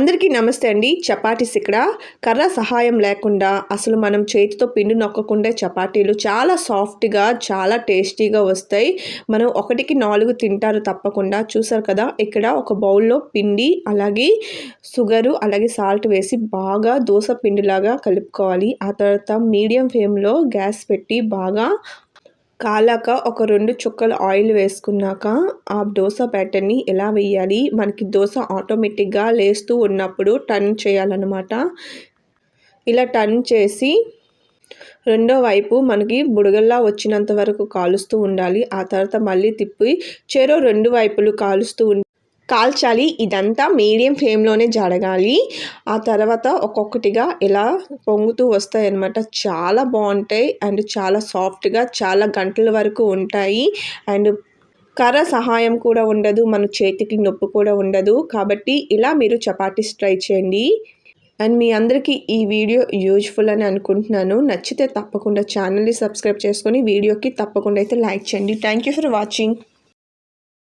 అందరికీ నమస్తే అండి. చపాతీస్ ఇక్కడ కర్ర సహాయం లేకుండా అసలు మనం చేతితో పిండి నొక్కకుండా చపాతీలు చాలా సాఫ్ట్గా చాలా టేస్టీగా వస్తాయి. మనం ఒకటికి నాలుగు తింటారు తప్పకుండా. చూసారు కదా ఇక్కడ ఒక బౌల్లో పిండి అలాగే షుగరు అలాగే సాల్ట్ వేసి బాగా దోశ పిండిలాగా కలుపుకోవాలి. ఆ తర్వాత మీడియం ఫ్లేమ్లో గ్యాస్ పెట్టి బాగా కాలాక ఒక రెండు చుక్కల ఆయిల్ వేసుకున్నాక ఆ దోశ బ్యాటర్ని ఎలా వేయాలి? మనకి దోశ ఆటోమేటిక్గా లేస్తూ ఉన్నప్పుడు టర్న్ చేయాలన్నమాట. ఇలా టర్న్ చేసి రెండో వైపు మనకి బుడగల్లా వచ్చినంత వరకు కాలుస్తూ ఉండాలి. ఆ తర్వాత మళ్ళీ తిప్పి చెరో రెండు వైపులు కాలుస్తూ కాల్చాలి. ఇదంతా మీడియం ఫ్లేమ్లోనే జరగాలి. ఆ తర్వాత ఒక్కొక్కటిగా ఇలా పొంగుతూ వస్తాయి అన్నమాట చాలా బాగుంటాయి అండ్ చాలా సాఫ్ట్గా చాలా గంటల వరకు ఉంటాయి. అండ్ కర్ర సహాయం కూడా ఉండదు. మన చేతికి నొప్పి కూడా ఉండదు. కాబట్టి ఇలా మీరు చపాతీస్ ట్రై చేయండి. అండ్ మీ అందరికీ ఈ వీడియో యూజ్ఫుల్ అని అనుకుంటున్నాను. నచ్చితే తప్పకుండా ఛానల్ని సబ్స్క్రైబ్ చేసుకొని వీడియోకి తప్పకుండా అయితే లైక్ చేయండి. Thank you for watching.